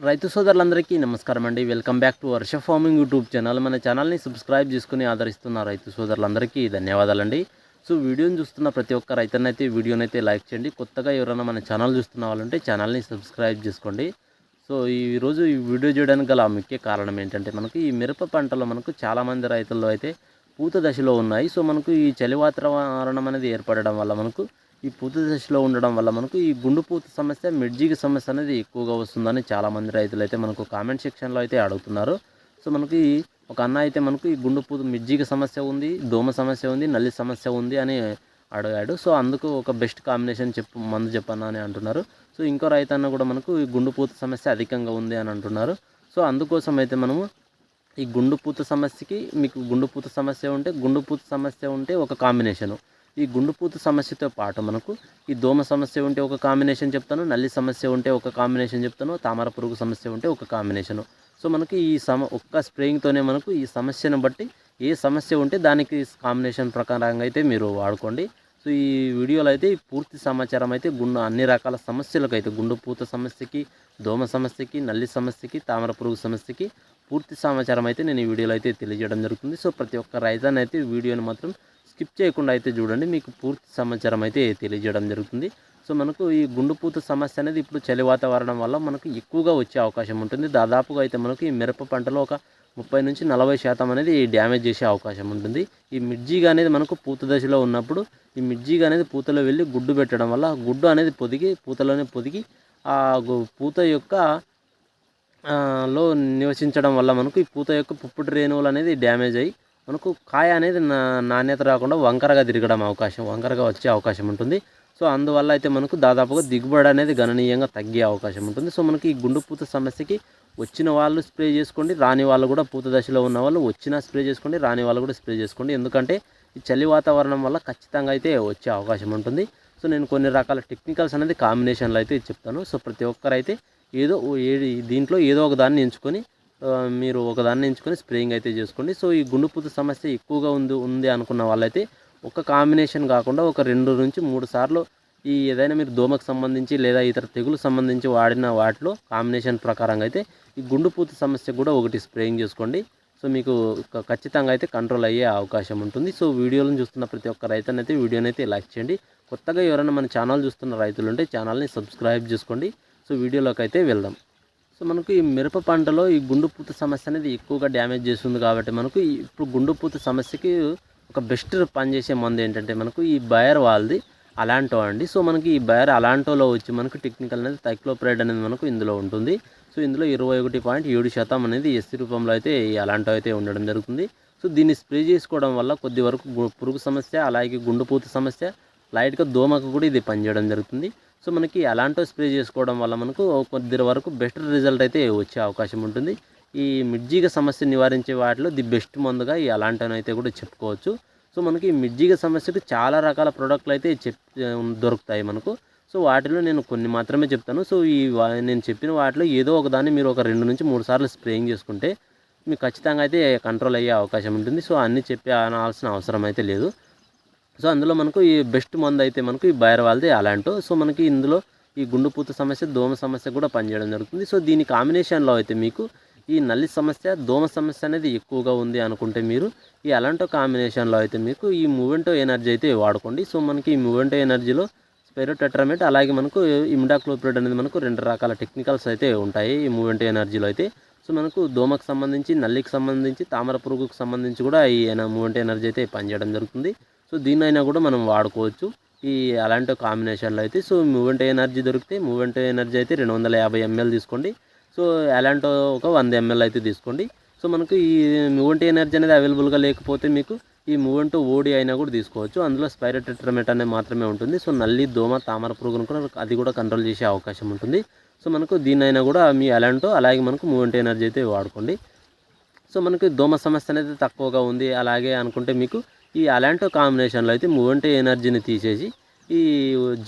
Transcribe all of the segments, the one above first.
రైతు సోదరులందరికీ నమస్కారం అండి. Welcome back to Varsha farming YouTube channel మన ఛానల్ని సబ్స్క్రైబ్ చేసుకుని ఆదరిస్తున్న రైతు సోదరులందరికీ ధన్యవాదాలండి. సో వీడియోని చూస్తున్న ప్రతి ఒక్క రైతన్నైతే వీడియోని అయితే లైక్ చేయండి. కొత్తగా ఎవరైనా మన ఛానల్ చూస్తున్న వాళ్ళంటే ఛానల్ని సబ్స్క్రైబ్ చేసుకోండి. సో ఈ రోజు ఈ వీడియో చేయడానికి గల ముఖ్య కారణం ఏంటంటే మనకు ఈ మిరప పంటలో మనకు చాలామంది రైతుల్లో అయితే పూత దశలో ఉన్నాయి. సో మనకు ఈ చలి వాతావరణం అనేది ఏర్పడడం వల్ల మనకు ఈ పూత దశలో ఉండడం వల్ల మనకు ఈ గుండు పూత సమస్య మిడ్జిగ సమస్య అనేది ఎక్కువగా వస్తుందని చాలామంది రైతులు అయితే మనకు కామెంట్ సెక్షన్లో అయితే అడుగుతున్నారు. సో మనకి ఒక అన్న అయితే మనకు ఈ గుండు పూత మిడ్జిగ సమస్య ఉంది దోమ సమస్య ఉంది నల్లి సమస్య ఉంది అని అడిగాడు. సో అందుకు ఒక బెస్ట్ కాంబినేషన్ చెప్పు మందు చెప్పన్నా అని అంటున్నారు. సో ఇంకో రైతన్న కూడా మనకు ఈ గుండు పూత సమస్య అధికంగా ఉంది అని అంటున్నారు. సో అందుకోసం అయితే మనము ఈ గుండుపూత సమస్యకి మీకు గుండుపూత సమస్య ఉంటే గుండుపూత సమస్య ఉంటే ఒక కాంబినేషను ఈ గుండుపూత సమస్యతో పాటు మనకు ఈ దోమ సమస్య ఉంటే ఒక కాంబినేషన్ చెప్తాను నల్లి సమస్య ఉంటే ఒక కాంబినేషన్ చెప్తాను తామర పురుగు సమస్య ఉంటే ఒక కాంబినేషను సో మనకి ఈ సమ ఒక్క స్ప్రేయింగ్తోనే మనకు ఈ సమస్యను బట్టి ఏ సమస్య ఉంటే దానికి కాంబినేషన్ ప్రకారంగా అయితే మీరు వాడుకోండి. సో ఈ వీడియోలో అయితే ఈ పూర్తి సమాచారం అయితే గుండు అన్ని రకాల సమస్యలకు అయితే గుండు పూత సమస్యకి దోమ సమస్యకి నల్లి సమస్యకి తామర పురుగు సమస్యకి పూర్తి సమాచారం అయితే నేను ఈ వీడియోలో అయితే తెలియజేయడం జరుగుతుంది. సో ప్రతి ఒక్క రైతాన్ని అయితే వీడియోని మాత్రం స్కిప్ చేయకుండా అయితే చూడండి మీకు పూర్తి సమాచారం అయితే తెలియజేయడం జరుగుతుంది. సో మనకు ఈ గుండుపూత సమస్య అనేది ఇప్పుడు చలి వాతావరణం వల్ల మనకు ఎక్కువగా వచ్చే అవకాశం ఉంటుంది. దాదాపుగా అయితే మనకు ఈ మిరప పంటలో ఒక ముప్పై నుంచి నలభై శాతం అనేది డ్యామేజ్ చేసే అవకాశం ఉంటుంది. ఈ మిర్జీగా అనేది మనకు పూత దశలో ఉన్నప్పుడు ఈ మిర్జీగా అనేది పూతలో వెళ్ళి గుడ్డు పెట్టడం వల్ల గుడ్డు అనేది పొదిగి పూతలోనే పొదిగి ఆ పూత యొక్క లో నివసించడం వల్ల మనకు ఈ పూత యొక్క పుప్పటి రేణువులు అనేది డ్యామేజ్ అయ్యి మనకు కాయ అనేది నా నాణ్యత రాకుండా వంకరగా తిరగడం అవకాశం వంకరగా వచ్చే అవకాశం ఉంటుంది. సో అందువల్ల అయితే మనకు దాదాపుగా దిగుబడి అనేది గణనీయంగా తగ్గే అవకాశం ఉంటుంది. సో మనకి ఈ గుండు పూత సమస్యకి వచ్చిన వాళ్ళు స్ప్రే చేసుకోండి రాని వాళ్ళు కూడా పూత దశలో ఉన్న వాళ్ళు వచ్చినా స్ప్రే చేసుకోండి రాని వాళ్ళు కూడా స్ప్రే చేసుకోండి. ఎందుకంటే ఈ చలి వాతావరణం వల్ల ఖచ్చితంగా అయితే వచ్చే అవకాశం ఉంటుంది. సో నేను కొన్ని రకాల టెక్నికల్స్ అనేది కాంబినేషన్లో అయితే చెప్తాను. సో ప్రతి ఒక్కరైతే ఏదో ఏది దీంట్లో ఏదో ఒక దాన్ని ఎంచుకొని మీరు ఒక దాన్ని ఎంచుకొని స్ప్రేయింగ్ అయితే చేసుకోండి. సో ఈ గుండుపూత సమస్య ఎక్కువగా ఉంది ఉంది అనుకున్న వాళ్ళైతే ఒక కాంబినేషన్ కాకుండా ఒక రెండు నుంచి మూడు సార్లు ఈ ఏదైనా మీరు దోమకు సంబంధించి లేదా ఇతర తెగులు సంబంధించి వాడిన వాటిలో కాంబినేషన్ ప్రకారంగా అయితే ఈ గుండుపూత సమస్య కూడా ఒకటి స్ప్రేయింగ్ చేసుకోండి. సో మీకు ఖచ్చితంగా అయితే కంట్రోల్ అయ్యే అవకాశం ఉంటుంది. సో వీడియోలను చూస్తున్న ప్రతి ఒక్క రైతనైతే వీడియోని అయితే లైక్ చేయండి. కొత్తగా ఎవరైనా మన ఛానల్ చూస్తున్న రైతులు ఉంటే ఛానల్ని సబ్స్క్రైబ్ చేసుకోండి. సో వీడియోలోకి అయితే వెళ్దాం. సో మనకు ఈ మిరప పంటలో ఈ గుండుపూత సమస్య అనేది ఎక్కువగా డ్యామేజ్ చేస్తుంది కాబట్టి మనకు ఇప్పుడు గుండుపూత సమస్యకి ఒక బెస్ట్ పనిచేసే మందు ఏంటంటే మనకు ఈ బయర్ వాళ్ళది అలాంటో అండి సో మనకి ఈ బయర్ అలాంటోలో వచ్చి మనకు టెక్నికల్ అనేది తైక్లోప్రైడ్ అనేది మనకు ఇందులో ఉంటుంది. సో ఇందులో ఇరవై ఒకటి పాయింట్ ఏడు శాతం అనేది ఎస్సీ రూపంలో అయితే ఈ అలాంటో అయితే ఉండడం జరుగుతుంది. సో దీన్ని స్ప్రే చేసుకోవడం వల్ల కొద్ది వరకు పురుగు సమస్య అలాగే గుండెపోతు సమస్య లైట్గా దోమకు కూడా ఇది పనిచేయడం జరుగుతుంది. సో మనకి అలాంటో స్ప్రే చేసుకోవడం వల్ల మనకు కొద్ది వరకు బెస్ట్ రిజల్ట్ అయితే వచ్చే అవకాశం ఉంటుంది. ఈ మిర్జీగ సమస్య నివారించే వాటిలో ది బెస్ట్ మందుగా ఈ అలాంటోనైతే కూడా చెప్పుకోవచ్చు. సో మనకి ఈ మిర్జీగ సమస్యకు చాలా రకాల ప్రోడక్ట్లు అయితే చెప్ దొరుకుతాయి మనకు. సో వాటిలో నేను కొన్ని మాత్రమే చెప్తాను. సో ఈ నేను చెప్పిన వాటిలో ఏదో ఒక దాన్ని మీరు ఒక రెండు నుంచి మూడు సార్లు స్ప్రేయింగ్ చేసుకుంటే మీకు ఖచ్చితంగా అయితే కంట్రోల్ అయ్యే అవకాశం ఉంటుంది. సో అన్నీ చెప్పి అనాల్సిన అవసరం అయితే లేదు. సో అందులో మనకు ఈ బెస్ట్ మందు అయితే మనకు ఈ బయర్ వాళ్ళది అలాంటో. సో మనకి ఇందులో ఈ గుండుపూత సమస్య దోమ సమస్య కూడా పనిచేయడం జరుగుతుంది. సో దీని కాంబినేషన్లో అయితే మీకు ఈ నల్లి సమస్య దోమ సమస్య అనేది ఎక్కువగా ఉంది అనుకుంటే మీరు ఈ అలాంటో కాంబినేషన్లో అయితే మీకు ఈ మూవెంటో ఎనర్జీ అయితే వాడుకోండి. సో మనకి ఈ మూవెంటో ఎనర్జీలో స్పెరోటెట్రామేట్ అలాగే మనకు ఇమిడాక్లోప్రిడ్ అనేది మనకు రెండు రకాల టెక్నికల్స్ అయితే ఉంటాయి ఈ మూవెంటో ఎనర్జీలో అయితే. సో మనకు దోమకు సంబంధించి నల్లికి సంబంధించి తామర పురుగుకు సంబంధించి కూడా ఈ మూవెంటో ఎనర్జీ అయితే పనిచేయడం జరుగుతుంది. సో దీన్నైనా కూడా మనం వాడుకోవచ్చు ఈ అలాంటి కాంబినేషన్లో అయితే. సో మూవెంట్ ఎనర్జీ దొరికితే మూవెంట్ ఎనర్జీ అయితే రెండు వందల యాభై ఎంఎల్ తీసుకోండి. సో అలాంటి ఒక వంద ఎంఎల్ అయితే తీసుకోండి. సో మనకు ఈ మూవెంట్ ఎనర్జీ అనేది అవైలబుల్గా లేకపోతే మీకు ఈ మూవెంట్ ఓడి అయినా కూడా తీసుకోవచ్చు. అందులో స్పైరోటెట్రమేట్ అనేది మాత్రమే ఉంటుంది. సో నల్లి దోమ తామర పురుగును కూడా అది కూడా కంట్రోల్ చేసే అవకాశం ఉంటుంది. సో మనకు దీన్నైనా కూడా మీ అలాంటో అలాగే మనకు మూవెంట్ ఎనర్జీ అయితే వాడుకోండి. సో మనకి దోమ సమస్య అనేది తక్కువగా ఉంది. అలాగే అనుకుంటే మీకు ఈ అలాంటో కాంబినేషన్లో అయితే మూవంటే ఎనర్జీని తీసేసి ఈ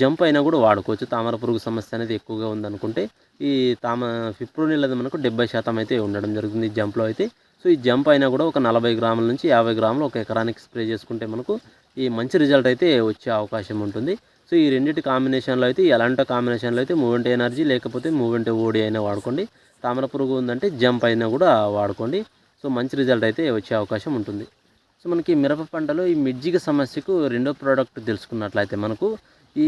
జంప్ అయినా కూడా వాడుకోవచ్చు. తామర పురుగు సమస్య అనేది ఎక్కువగా ఉందనుకుంటే ఈ తామ ఫిప్రోనిల్ అది మనకు డెబ్బై శాతం అయితే ఉండడం జరుగుతుంది ఈ జంప్లో అయితే. సో ఈ జంప్ అయినా కూడా ఒక నలభై గ్రాముల నుంచి యాభై గ్రాములు ఒక ఎకరానికి స్ప్రే చేసుకుంటే మనకు ఈ మంచి రిజల్ట్ అయితే వచ్చే అవకాశం ఉంటుంది. సో ఈ రెండింటి కాంబినేషన్లో అయితే ఎలాంటి కాంబినేషన్లో అయితే మూవెంట్ ఎనర్జీ లేకపోతే మూవెంట్ ఓడి అయినా వాడుకోండి. తామర పురుగు ఉందంటే జంప్ అయినా కూడా వాడుకోండి. సో మంచి రిజల్ట్ అయితే వచ్చే అవకాశం ఉంటుంది. సో మనకి మిరప పంటలో ఈ మిర్జిగ సమస్యకు రెండో ప్రోడక్ట్ తెలుసుకున్నట్లయితే మనకు ఈ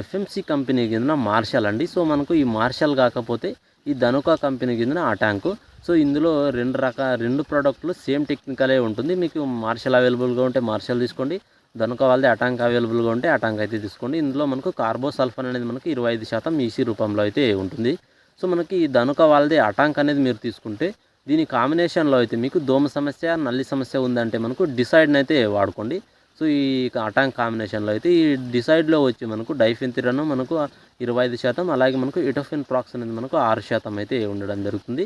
ఎఫ్ఎంసి కంపెనీ కింద మార్షల్ అండి. సో మనకు ఈ మార్షల్ కాకపోతే ఈ ధనుకా కంపెనీ కింద ఆ ట్యాంకు. సో ఇందులో రెండు రకాల రెండు ప్రోడక్ట్లు సేమ్ టెక్నికలే ఉంటుంది. మీకు మార్షల్ అవైలబుల్గా ఉంటే మార్షల్ తీసుకోండి. ధనుక వాళ్ళది అటాంక్ అవైలబుల్గా ఉంటే అటాంక్ అయితే తీసుకోండి. ఇందులో మనకు కార్బోసల్ఫన్ అనేది మనకు ఇరవై ఐదు శాతం ఈసీ రూపంలో అయితే ఉంటుంది. సో మనకి ఈ ధనుక వాళ్ళది అటాంక్ అనేది మీరు తీసుకుంటే దీని కాంబినేషన్లో అయితే మీకు దోమ సమస్య నల్లి సమస్య ఉందంటే మనకు డిసైడ్ని అయితే వాడుకోండి. సో ఈ అటాంక్ కాంబినేషన్లో అయితే ఈ డిసైడ్లో వచ్చి మనకు డైఫెన్తిరను మనకు ఇరవై ఐదు శాతం అలాగే మనకు ఇటోఫిన్ ప్రాక్స్ అనేది మనకు ఆరు శాతం అయితే ఉండడం జరుగుతుంది.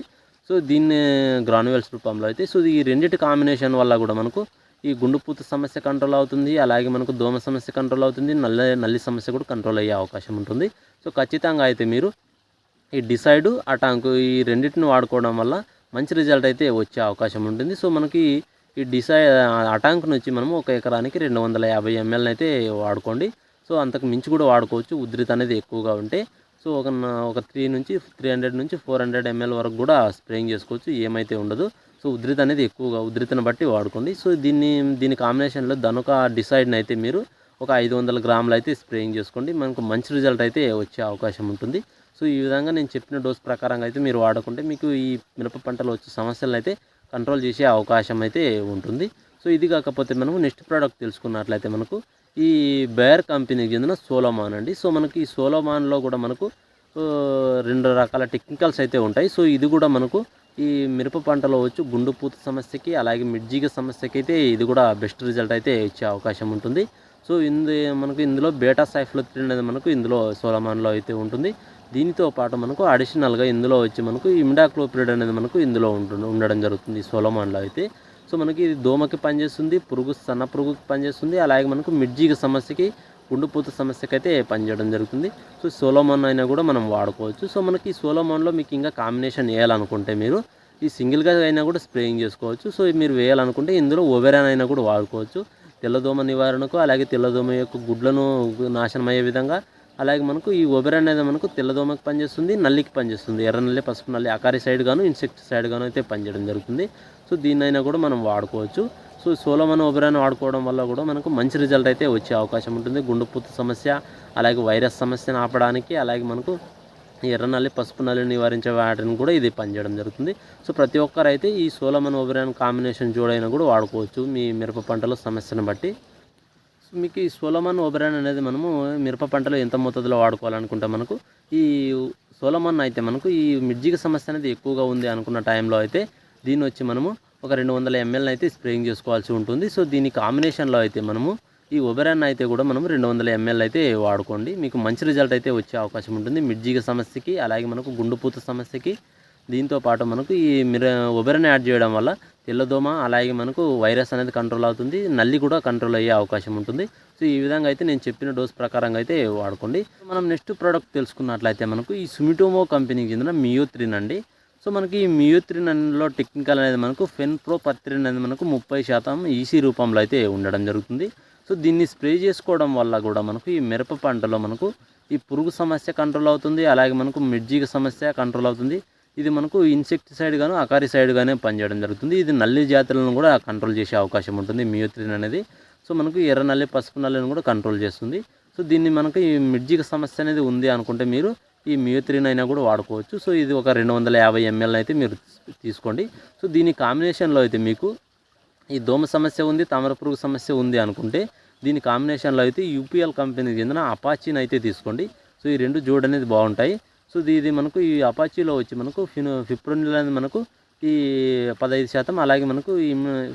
సో దీన్ని గ్రానువల్స్ రూపంలో అయితే సో ఈ రెండింటి కాంబినేషన్ వల్ల కూడా మనకు ఈ గుండుపూత సమస్య కంట్రోల్ అవుతుంది అలాగే మనకు దోమ సమస్య కంట్రోల్ అవుతుంది నల్ల నల్లి సమస్య కూడా కంట్రోల్ అయ్యే అవకాశం ఉంటుంది. సో ఖచ్చితంగా అయితే మీరు ఈ డిసైడ్ అటాంకు ఈ రెండింటిని వాడుకోవడం వల్ల మంచి రిజల్ట్ అయితే వచ్చే అవకాశం ఉంటుంది. సో మనకి ఈ డిసై అటాంక్ నుంచి మనము ఒక ఎకరానికి రెండు వందల యాభై ఎంఎల్ని అయితే వాడుకోండి. సో అంతకు మించి కూడా వాడుకోవచ్చు. ఉధృతి అనేది ఎక్కువగా ఉంటే. సో ఒక ఒక త్రీ నుంచి త్రీ హండ్రెడ్ నుంచి ఫోర్ హండ్రెడ్ ఎంఎల్ వరకు కూడా స్ప్రేయింగ్ చేసుకోవచ్చు. ఏమైతే ఉండదు. సో ఉధృతి అనేది ఎక్కువగా ఉధృతిని బట్టి వాడుకోండి. సో దీన్ని దీని కాంబినేషన్లో దనుక డిసైడ్ని అయితే మీరు ఒక ఐదు వందల గ్రాములు అయితే స్ప్రేయింగ్ చేసుకోండి. మనకు మంచి రిజల్ట్ అయితే వచ్చే అవకాశం ఉంటుంది. సో ఈ విధంగా నేను చెప్పిన డోస్ ప్రకారంగా అయితే మీరు వాడుకుంటే మీకు ఈ మిరప పంటలో వచ్చే సమస్యలను అయితే కంట్రోల్ చేసే అవకాశం అయితే ఉంటుంది. సో ఇది కాకపోతే మనము నెక్స్ట్ ప్రోడక్ట్ తెలుసుకున్నట్లయితే మనకు ఈ బేర్ కంపెనీకి చెందిన సోలోమాన్ అండి. సో మనకి ఈ సోలోమాన్లో కూడా మనకు రెండు రకాల టెక్నికల్స్ అయితే ఉంటాయి. సో ఇది కూడా మనకు ఈ మిరప పంటలో వచ్చి గుండుపూత సమస్యకి అలాగే మిడ్జిగ సమస్యకి అయితే ఇది కూడా బెస్ట్ రిజల్ట్ అయితే ఇచ్చే అవకాశం ఉంటుంది. సో ఇందు మనకు ఇందులో బేటా సైఫ్లో అనేది మనకు ఇందులో సోలమాన్లో అయితే ఉంటుంది. దీనితో పాటు మనకు అడిషనల్గా ఇందులో వచ్చి మనకు ఇమిడాక్లోపిరిడ్ అనేది మనకు ఇందులో ఉంటుంది ఉండడం జరుగుతుంది సోలమాన్లో అయితే. సో మనకి ఇది దోమకి పనిచేస్తుంది పురుగు సన్న పురుగుకి పనిచేస్తుంది అలాగే మనకు మిడ్జిగ సమస్యకి గుండుపూత సమస్యకి అయితే పనిచేయడం జరుగుతుంది. సో సోలోమాన్ అయినా కూడా మనం వాడుకోవచ్చు. సో మనకి సోలోమాన్లో మీకు ఇంకా కాంబినేషన్ వేయాలనుకుంటే మీరు ఈ సింగిల్గా అయినా కూడా స్ప్రేయింగ్ చేసుకోవచ్చు. సో మీరు వేయాలనుకుంటే ఇందులో ఓవెరాన్ అయినా కూడా వాడుకోవచ్చు. తెల్లదోమ నివారణకు అలాగే తెల్లదోమ యొక్క గుడ్లను నాశనం అయ్యే విధంగా అలాగే మనకు ఈ ఒబెర్ అనేది మనకు తెల్లదోమకి పనిచేస్తుంది నల్లికి పనిచేస్తుంది. ఎర్ర నల్లి పసుపు నల్లి అకారి సైడ్ గాను ఇన్సెక్ట్ సైడ్ గాను అయితే పనిచేయడం జరుగుతుంది. సో దీన్నైనా కూడా మనం వాడుకోవచ్చు. సో సోలమన్ ఒబెరాన్ వాడుకోవడం వల్ల కూడా మనకు మంచి రిజల్ట్ అయితే వచ్చే అవకాశం ఉంటుంది. గుండెపూత సమస్య అలాగే వైరస్ సమస్యను ఆపడానికి అలాగే మనకు ఎర్ర నల్లి పసుపు నల్లి నివారించే వాటిని కూడా ఇది పనిచేయడం జరుగుతుంది. సో ప్రతి ఒక్కరైతే ఈ సోలమన్ ఒబెరాన్ కాంబినేషన్ జోడైనా కూడా వాడుకోవచ్చు. మీ మిరప పంటలో సమస్యను బట్టి. మీకు ఈ సోలమన్ ఓబెరాన్ అనేది మనము మిరప పంటలో ఎంత మోతాదులో వాడుకోవాలనుకుంటే మనకు ఈ సోలమన్ అయితే మనకు ఈ మిర్జిగ సమస్య అనేది ఎక్కువగా ఉంది అనుకున్న టైంలో అయితే దీన్ని వచ్చి మనము ఒక రెండు వందల ఎంఎల్ అయితే స్ప్రేయింగ్ చేసుకోవాల్సి ఉంటుంది. సో దీని కాంబినేషన్లో అయితే మనము ఈ ఒబెరాన్ అయితే కూడా మనం రెండు వందల ఎంఎల్ అయితే వాడుకోండి. మీకు మంచి రిజల్ట్ అయితే వచ్చే అవకాశం ఉంటుంది. మిడ్జిగ సమస్యకి అలాగే మనకు గుండుపూత సమస్యకి దీంతో పాటు మనకు ఈ మిర ఒబెరన్ యాడ్ చేయడం వల్ల తెల్లదోమ అలాగే మనకు వైరస్ అనేది కంట్రోల్ అవుతుంది నల్లి కూడా కంట్రోల్ అయ్యే అవకాశం ఉంటుంది. సో ఈ విధంగా అయితే నేను చెప్పిన డోస్ ప్రకారంగా అయితే వాడుకోండి. మనం నెక్స్ట్ ప్రోడక్ట్ తెలుసుకున్నట్లయితే మనకు ఈ సుమిటోమో కంపెనీకి చెందిన మియోత్రిన్ అండి. సో మనకి ఈ మియోత్రిన్లో టెక్నికల్ అనేది మనకు ఫెన్ ప్రో పత్రిన్ అనేది మనకు ముప్పై శాతం ఈసీ రూపంలో అయితే ఉండడం జరుగుతుంది. సో దీన్ని స్ప్రే చేసుకోవడం వల్ల కూడా మనకు ఈ మిరప పంటలో మనకు ఈ పురుగు సమస్య కంట్రోల్ అవుతుంది అలాగే మనకు మిర్జీకి సమస్య కంట్రోల్ అవుతుంది. ఇది మనకు ఇన్సెక్టిసైడ్ గాను అకారిసైడ్ గానే పనిచేయడం జరుగుతుంది. ఇది నల్లి జాతులను కూడా కంట్రోల్ చేసే అవకాశం ఉంటుంది మియోత్రిన్ అనేది. సో మనకు ఎర్ర నల్లి పసుపు నల్లిని కూడా కంట్రోల్ చేస్తుంది. సో దీన్ని మనకు ఈ మిర్జిగ సమస్య అనేది ఉంది అనుకుంటే మీరు ఈ మియోత్రిన్ అయినా కూడా వాడుకోవచ్చు. సో ఇది ఒక రెండు వందల యాభై ఎంఎల్ అయితే మీరు తీసుకోండి. సో దీని కాంబినేషన్లో అయితే మీకు ఈ దోమ సమస్య ఉంది తామర పురుగు సమస్య ఉంది అనుకుంటే దీని కాంబినేషన్లో అయితే యూపీఎల్ కంపెనీకి చెందిన అపాచిని అయితే తీసుకోండి. సో ఈ రెండు జోడ్ అనేది బాగుంటాయి. సో ఇది ఇది మనకు ఈ అపాచీలో వచ్చి మనకు ఫినో ఫిప్రోనిల్ అనేది మనకు ఈ పదహైదు శాతం అలాగే మనకు ఈ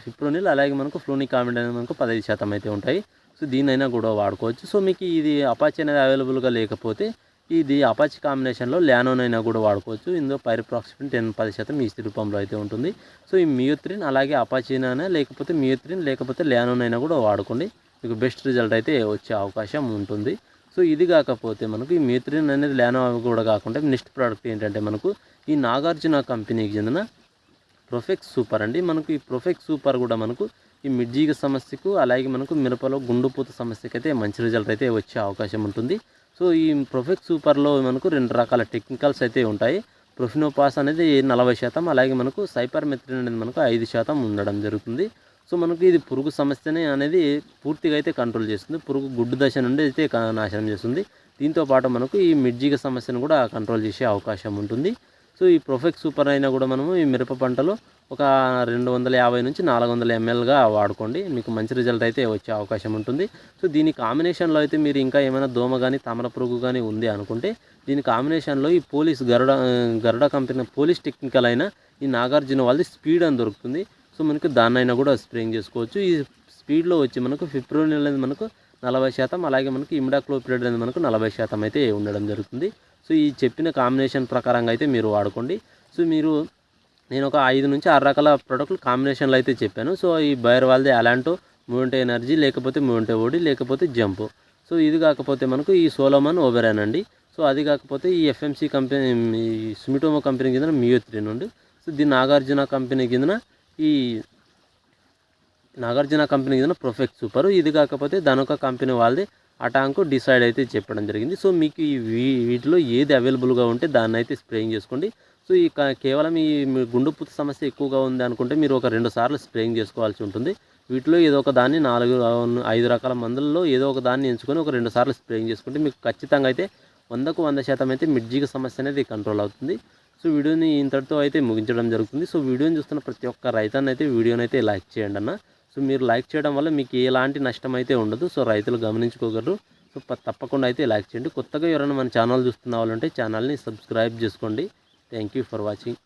ఫిప్రోనిల్ అలాగే మనకు ఫ్లోనిక్ ఆమిడ్ అనేది మనకు పదహైదు శాతం అయితే ఉంటాయి. సో దీనైనా కూడా వాడుకోవచ్చు. సో మీకు ఇది అపాచీ అనేది అవైలబుల్గా లేకపోతే ఇది అపాచి కాంబినేషన్లో ల్యానోన్ అయినా కూడా వాడుకోవచ్చు. ఇందులో పైరిప్రాక్సిఫిన్ టెన్ పది శాతం ఈ రూపంలో అయితే ఉంటుంది. సో ఈ మియోత్రిన్ అలాగే అపాచీనైనా లేకపోతే మియోత్రిన్ లేకపోతే ల్యానోన్ అయినా కూడా వాడుకోండి. మీకు బెస్ట్ రిజల్ట్ అయితే వచ్చే అవకాశం ఉంటుంది. సో ఇది కాకపోతే మనకు ఈ మియోత్రిన్ అనేది ల్యానో కూడా కాకుండా నెక్స్ట్ ప్రోడక్ట్ ఏంటంటే మనకు ఈ నాగార్జున కంపెనీకి చెందిన ప్రొఫెక్స్ సూపర్ అండి. మనకు ఈ ప్రొఫెక్స్ సూపర్ కూడా మనకు ఈ మిడ్జీగ సమస్యకు అలాగే మనకు మిరపలో గుండుపూత సమస్యకి అయితే మంచి రిజల్ట్ అయితే వచ్చే అవకాశం ఉంటుంది. సో ఈ ప్రొఫెక్ట్ సూపర్లో మనకు రెండు రకాల టెక్నికల్స్ అయితే ఉంటాయి. ప్రొఫినోపాస్ అనేది నలభై శాతం అలాగే మనకు సైపర్మెత్రిన్ అనేది మనకు ఐదు శాతం ఉండడం జరుగుతుంది. సో మనకు ఇది పురుగు సమస్యని అనేది పూర్తిగా అయితే కంట్రోల్ చేస్తుంది. పురుగు గుడ్డు దశ నుండి అయితే నాశనం చేస్తుంది. దీంతో పాటు మనకు ఈ మిర్జిగ సమస్యను కూడా కంట్రోల్ చేసే అవకాశం ఉంటుంది. సో ఈ ప్రొఫెక్ట్ సూపర్ అయినా కూడా మనము ఈ మిరప పంటలో ఒక రెండు వందల యాభై నుంచి నాలుగు వందల ఎంఎల్గా వాడుకోండి. మీకు మంచి రిజల్ట్ అయితే వచ్చే అవకాశం ఉంటుంది. సో దీని కాంబినేషన్లో అయితే మీరు ఇంకా ఏమైనా దోమ కానీ తామర పురుగు కానీ ఉంది అనుకుంటే దీని కాంబినేషన్లో ఈ police Garuda Garuda company police technical అయిన ఈ నాగార్జున వాళ్ళది స్పీడ్ అని దొరుకుతుంది. సో మనకి దాన్నైనా కూడా స్ప్రేయింగ్ చేసుకోవచ్చు. ఈ స్పీడ్లో వచ్చి మనకు ఫిబ్రవరి అనేది మనకు నలభై శాతం అలాగే మనకు ఇమిడాక్లోపిడ్ అనేది మనకు నలభై శాతం అయితే ఉండడం జరుగుతుంది. సో ఈ చెప్పిన కాంబినేషన్ ప్రకారంగా అయితే మీరు వాడుకోండి. సో మీరు నేను ఒక ఐదు నుంచి ఆరు రకాల ప్రోడక్ట్లు కాంబినేషన్లో అయితే చెప్పాను. సో ఈ బయర్ వాళ్ళది అలాంటో మూవంటే ఎనర్జీ లేకపోతే మూవంటే ఓడి లేకపోతే జంప్. సో ఇది కాకపోతే మనకు ఈ సోలోమన్ ఓబెరాన్ అండి. సో అది కాకపోతే ఈ ఎఫ్ఎంసి కంపెనీ ఈ సుమిటోమో కంపెనీ కింద మియో త్రీ నుండి సో దీని నాగార్జున కంపెనీ కింద ఈ నాగార్జున కంపెనీ కింద ప్రొఫెక్ట్ సూపర్. ఇది కాకపోతే దానొక కంపెనీ వాళ్ళది. అటాంకు డిసైడ్ అయితే చెప్పడం జరిగింది. సో మీకు ఈ వీ- వీటిలో ఏది అవైలబుల్గా ఉంటే దాన్ని అయితే స్ప్రేయింగ్ చేసుకోండి. సో ఈ క- కేవలం ఈ మీ గుండెపూత సమస్య ఎక్కువగా ఉంది అనుకుంటే మీరు ఒక రెండు సార్లు స్ప్రేయింగ్ చేసుకోవాల్సి ఉంటుంది. వీటిలో ఏదో ఒక దాన్ని నాలుగు ఐదు రకాల మందుల్లో ఏదో ఒక దాన్ని ఎంచుకొని ఒక రెండు సార్లు స్ప్రేయింగ్ చేసుకుంటే మీకు ఖచ్చితంగా అయితే వందకు వంద శాతం అయితే మిడ్జిగ సమస్య అనేది కంట్రోల్ అవుతుంది. సో వీడియోని ఇంతటితో అయితే ముగించడం జరుగుతుంది. సో వీడియోని చూస్తున్న ప్రతి ఒక్క రైతాన్ని అయితే వీడియోని అయితే లైక్ చేయండి అన్న. సో మీరు లైక్ చేయడం వల్ల మీకు ఎలాంటి నష్టం అయితే ఉండదు. సో రైతులు గమనించుకోగలరు. సో తప్పకుండా అయితే లైక్ చేయండి. కొత్తగా ఎవరైనా మన ఛానల్ చూస్తున్న వాళ్ళంటే ఛానల్ని సబ్స్క్రైబ్ చేసుకోండి. Thank you for watching.